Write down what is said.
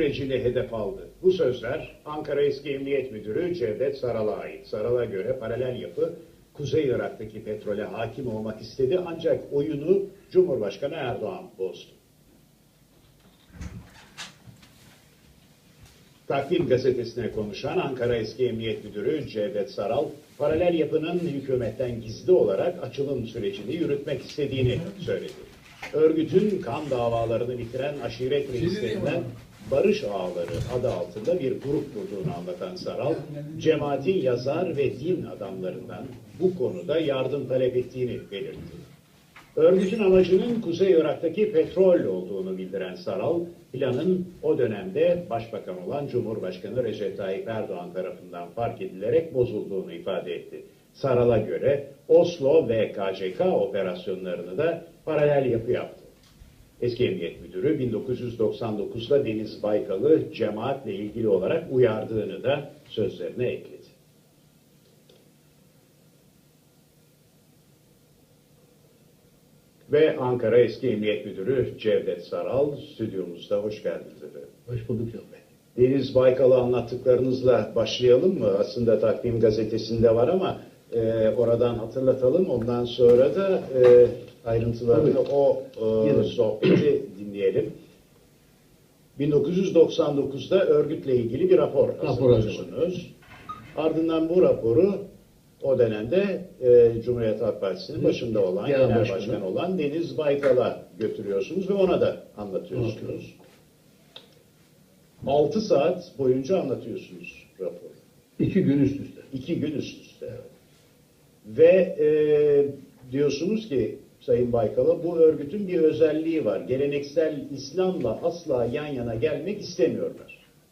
sürecini hedef aldı. Bu sözler Ankara Eski Emniyet Müdürü Cevdet Saral'a ait. Saral'a göre paralel yapı Kuzey Irak'taki petrole hakim olmak istedi ancak oyunu Cumhurbaşkanı Erdoğan bozdu. Takvim gazetesine konuşan Ankara Eski Emniyet Müdürü Cevdet Saral, paralel yapının hükümetten gizli olarak açılım sürecini yürütmek istediğini söyledi. Örgütün kan davalarını bitiren aşiret reislerinden Barış Ağaları adı altında bir grup kurduğunu anlatan Saral, cemaatin yazar ve din adamlarından bu konuda yardım talep ettiğini belirtti. Örgütün amacının Kuzey Irak'taki petrol olduğunu bildiren Saral, planın o dönemde başbakan olan Cumhurbaşkanı Recep Tayyip Erdoğan tarafından fark edilerek bozulduğunu ifade etti. Saral'a göre Oslo ve KCK operasyonlarını da paralel yapı yaptı. Eski Emniyet Müdürü 1999'da Deniz Baykal'ı cemaatle ilgili olarak uyardığını da sözlerine ekledi. Ve Ankara Eski Emniyet Müdürü Cevdet Saral stüdyomuzda hoş geldiniz efendim. Hoş bulduk Can Bey. Deniz Baykal'ı anlattıklarınızla başlayalım mı? Aslında takvim gazetesinde var ama e, oradan hatırlatalım. Ondan sonra da e, ayrıntılarını Tabii. o e, sohbeti dinleyelim. 1999'da örgütle ilgili bir rapor Rapor hazırlıyorsunuz. Ardından bu raporu o dönemde e, Cumhuriyet Halk Partisi'nin başında olan, Genel genel başkanı. başkan olan Deniz Baykal'a götürüyorsunuz ve ona da anlatıyorsunuz. Anlatıyoruz. 6 saat boyunca anlatıyorsunuz raporu. İki gün üst üste. İki gün üst üste. Ve e, diyorsunuz ki Sayın Baykal'a bu örgütün bir özelliği var. Geleneksel İslam'la asla yan yana gelmek istemiyorlar.